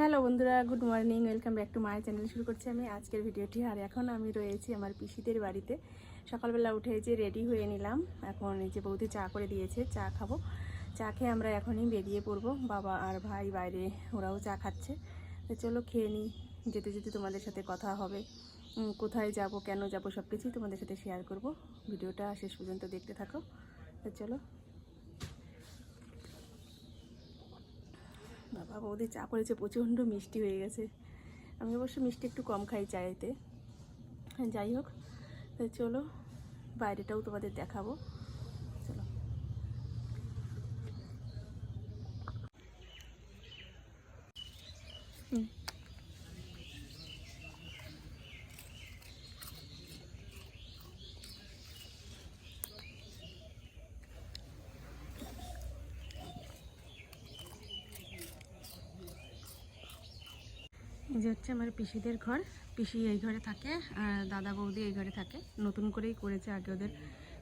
Hello বন্ধুরা, good morning, welcome back to my channel. শুরু করছি আমি আজকের ভিডিওটি। আর এখন আমি রয়েছি আমার পিসিদের বাড়িতে। সকালবেলা উঠে যে রেডি হয়ে নিলাম। এখন এই যে বৌদি চা করে দিয়েছে, চা খাব। চা খেয়ে আমরা এখনই বেরিয়ে পড়ব। বাবা আর ভাই বাইরে, ওরাও চা খাচ্ছে। তো চলো খেয়ে নিই। যেতে যেতে তোমাদের সাথে কথা হবে। কোথায় যাব, কেন যাব সব কিছুই তোমাদের সাথে শেয়ার করব। ভিডিওটা শেষ পর্যন্ত দেখতে থাকো। তো চলো বাবা বৌদি চা করেছে প্রচণ্ড মিষ্টি হয়ে গেছে। আমি অবশ্য মিষ্টি একটু কম খাই চায়েতে। হ্যাঁ, যাই হোক তাই চলো বাইরেটাও তোমাদের দেখাবো। চলো। হুম। এই যে হচ্ছে আমার পিসিদের ঘর। পিসি এই ঘরে থাকে আর দাদা বৌদি এই ঘরে থাকে। নতুন করেই করেছে, আগে ওদের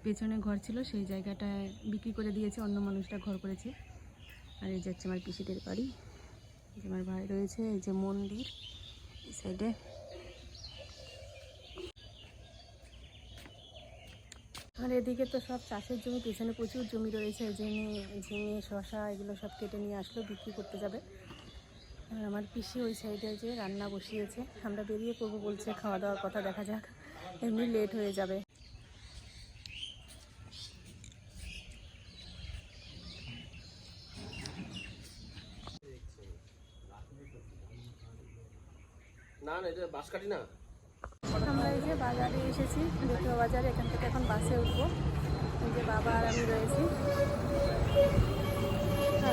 পেছনে ঘর ছিল, সেই জায়গাটায় বিক্রি করে দিয়েছে, অন্য মানুষটা ঘর করেছে। আর এই যে হচ্ছে আমার পিসিদের বাড়ি। যে আমার ভাই রয়েছে, এই যে মন্দির, এই সাইডে আর এদিকে তো সব চাষের জমি, পেছনে প্রচুর জমি রয়েছে ঝিঙে ঝিঙে শশা এগুলো সব কেটে নিয়ে আসলো, বিক্রি করতে যাবে। আর আমার পিসি ওই সাইডে যে রান্না বসিয়েছে আমরা বেরিয়ে পড়ব বলছে খাওয়া দাওয়ার কথা দেখা যাক। এমনি লেট হয়ে যাবে। না না এটা বাঁশ কাটি না। আমরা এই যে বাজারে এসেছি বেতুয়া বাজারে এখান থেকে এখন বাসে উঠবো। এই যে বাবা আর আমি রয়েছি।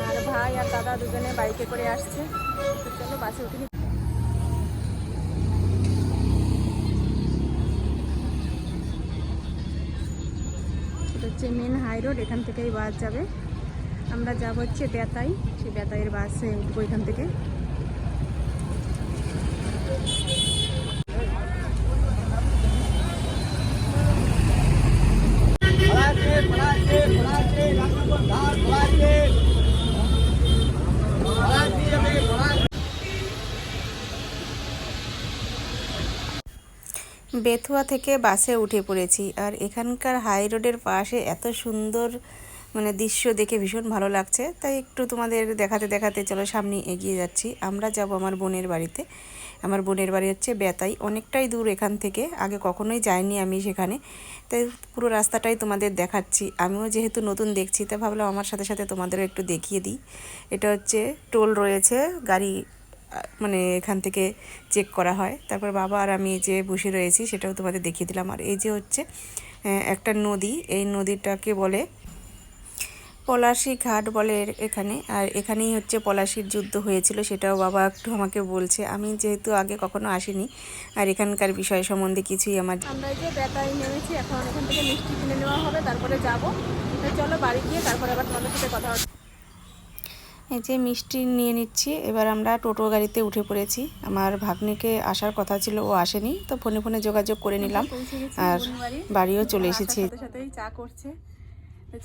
আর ভাই আর দাদা দুজনে বাইকে করে আসছে। চলো বাসে উঠে। এটা হচ্ছে মেন হাই রোড এখান থেকেই বাস যাবে। আমরা যাব হচ্ছে বেতাই। সেই বেতাইয়ের বাসে উঠবো এখান থেকে। বেথুয়া থেকে বাসে উঠে পড়েছি। আর এখানকার হাই রোডের পাশে এত সুন্দর মানে দৃশ্য দেখে ভীষণ ভালো লাগছে। তাই একটু তোমাদের দেখাতে দেখাতে চলো সামনে এগিয়ে যাচ্ছি। আমরা যাব আমার বোনের বাড়িতে। আমার বোনের বাড়ি হচ্ছে বেতাই। অনেকটাই দূর এখান থেকে। আগে কখনোই যাইনি আমি সেখানে। তাই পুরো রাস্তাটাই তোমাদের দেখাচ্ছি। আমিও যেহেতু নতুন দেখছি তা ভাবলাম আমার সাথে সাথে তোমাদেরও একটু দেখিয়ে দিই। এটা হচ্ছে টোল রয়েছে, গাড়ি মানে এখান থেকে চেক করা হয়। তারপর বাবা আর আমি যে বসে রয়েছি সেটাও তোমাদের দেখিয়ে দিলাম। আর এই যে হচ্ছে একটা নদী, এই নদীটাকে বলে পলাশি ঘাট বলে এখানে। আর এখানেই হচ্ছে পলাশির যুদ্ধ হয়েছিল, সেটাও বাবা একটু আমাকে বলছে। আমি যেহেতু আগে কখনো আসিনি, আর এখানকার বিষয় সম্বন্ধে কিছুই আমার আমরা যে বেতাই নেমেছি, এখন এখান থেকে মিষ্টি কিনে নেওয়া হবে, তারপরে যাব। চলো বাড়ি গিয়ে তারপরে আবার তোমাদের সাথে কথা এই যে মিষ্টি নিয়ে নিচ্ছি এবার আমরা টোটো গাড়িতে উঠে পড়েছি। আমার ভাগ্নিকে আসার কথা ছিল ও আসেনি তো ফোনে ফোনে যোগাযোগ করে নিলাম। আর বাড়িও চলে এসেছি। সাথে সাথেই চা করছে।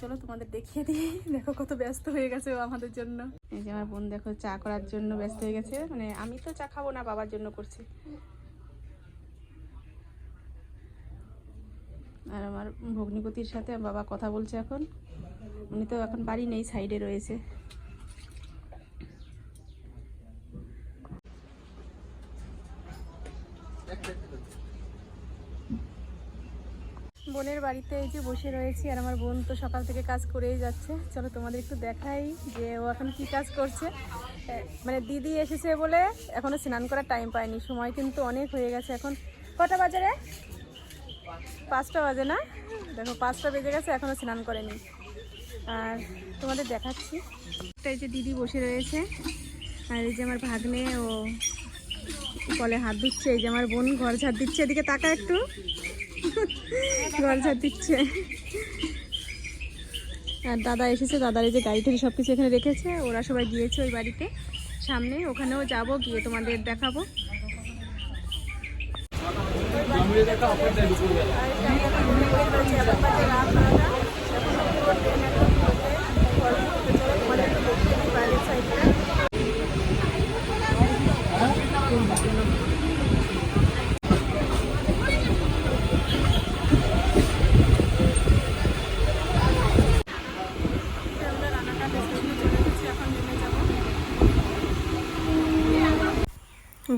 চলো তোমাদের দেখিয়ে দিই। দেখো কত ব্যস্ত হয়ে গেছে আমাদের জন্য। এই যে আমার বোন দেখো চা করার জন্য ব্যস্ত হয়ে গেছে। মানে আমি তো চা খাব না বাবার জন্য করছি। আর আমার ভগ্নিপতির সাথে বাবা কথা বলছে এখন। উনি তো এখন বাড়ি নেই সাইডে রয়েছে। বোনের বাড়িতে এই যে বসে রয়েছি আর আমার বোন তো সকাল থেকে কাজ করেই যাচ্ছে। চলো তোমাদের একটু দেখাই যে ও এখন কি কাজ করছে। মানে দিদি এসেছে বলে এখনও স্নান করার টাইম পায়নি। সময় কিন্তু অনেক হয়ে গেছে এখন। কটা বাজারে পাঁচটা বাজে না? দেখো, পাঁচটা বেজে গেছে, এখনও স্নান করেনি। আর তোমাদের দেখাচ্ছি। এই যে দিদি বসে রয়েছে। আর এই যে আমার ভাগ্নে, ও কলে হাত দিচ্ছে এই যে আমার বোন ঘর ঝাড় দিচ্ছে। এদিকে তাকা একটু। দিচ্ছে। আর দাদা এসেছে, দাদার এই যে গাড়ি থেকে সব কিছু এখানে রেখেছে, ওরা সবাই গিয়েছে ওই বাড়িতে। সামনে ওখানেও যাব, গিয়ে তোমাদের দেখাবো।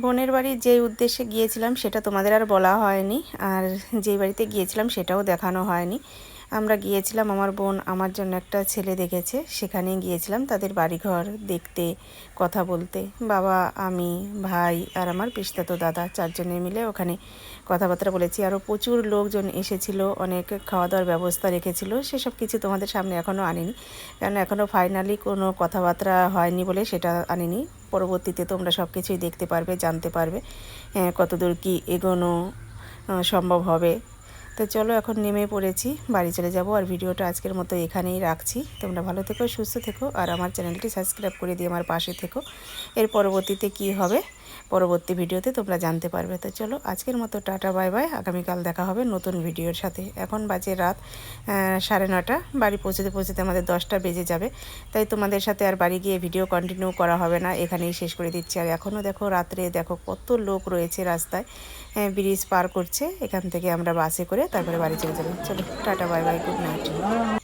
বোনের বাড়ি যেই উদ্দেশ্যে গিয়েছিলাম সেটা তোমাদের আর বলা হয়নি, আর যেই বাড়িতে গিয়েছিলাম সেটাও দেখানো হয়নি। আমরা গিয়েছিলাম আমার বোন আমার জন্য একটা ছেলে দেখেছে সেখানেই গিয়েছিলাম তাদের বাড়িঘর দেখতে কথা বলতে। বাবা আমি ভাই আর আমার পিস্তাতো দাদা চারজনে মিলে ওখানে কথাবার্তা বলেছি। আরও প্রচুর লোকজন এসেছিল অনেক খাওয়া দাওয়ার ব্যবস্থা রেখেছিল সেসব কিছু তোমাদের সামনে এখনও আনিনি। কারণ এখনও ফাইনালি কোনো কথাবার্তা হয়নি বলে সেটা আনিনি। পরবর্তীতে তোমরা সব কিছুই দেখতে পারবে জানতে পারবে হ্যাঁ, কতদূর কি এগোনো সম্ভব হবে। তো চলো এখন নেমে পড়েছি, বাড়ি চলে যাব আর ভিডিওটা আজকের মতো এখানেই রাখছি। তোমরা ভালো থেকো, সুস্থ থেকো আর আমার চ্যানেলটি সাবস্ক্রাইব করে দিয়ে আমার পাশে থেকো। এর পরবর্তীতে কি হবে? পরবর্তী ভিডিওতে তোমরা জানতে পারবে। তো চলো, আজকের মতো টাটা, বাই বাই। আগামীকাল দেখা হবে নতুন ভিডিওর সাথে। এখন বাজে রাত সাড়ে নটা। বাড়ি পৌঁছতে পৌঁছতে আমাদের দশটা বেজে যাবে। তাই তোমাদের সাথে আর বাড়ি গিয়ে ভিডিও কন্টিনিউ করা হবে না। এখানেই শেষ করে দিচ্ছি। আর এখনও দেখো, রাত্রে দেখো কত লোক রয়েছে রাস্তায়। ব্রিজ পার করছে। এখান থেকে আমরা বাসে করে তারপরে বাড়ি চলে যাব। চলো, tata, bye bye good night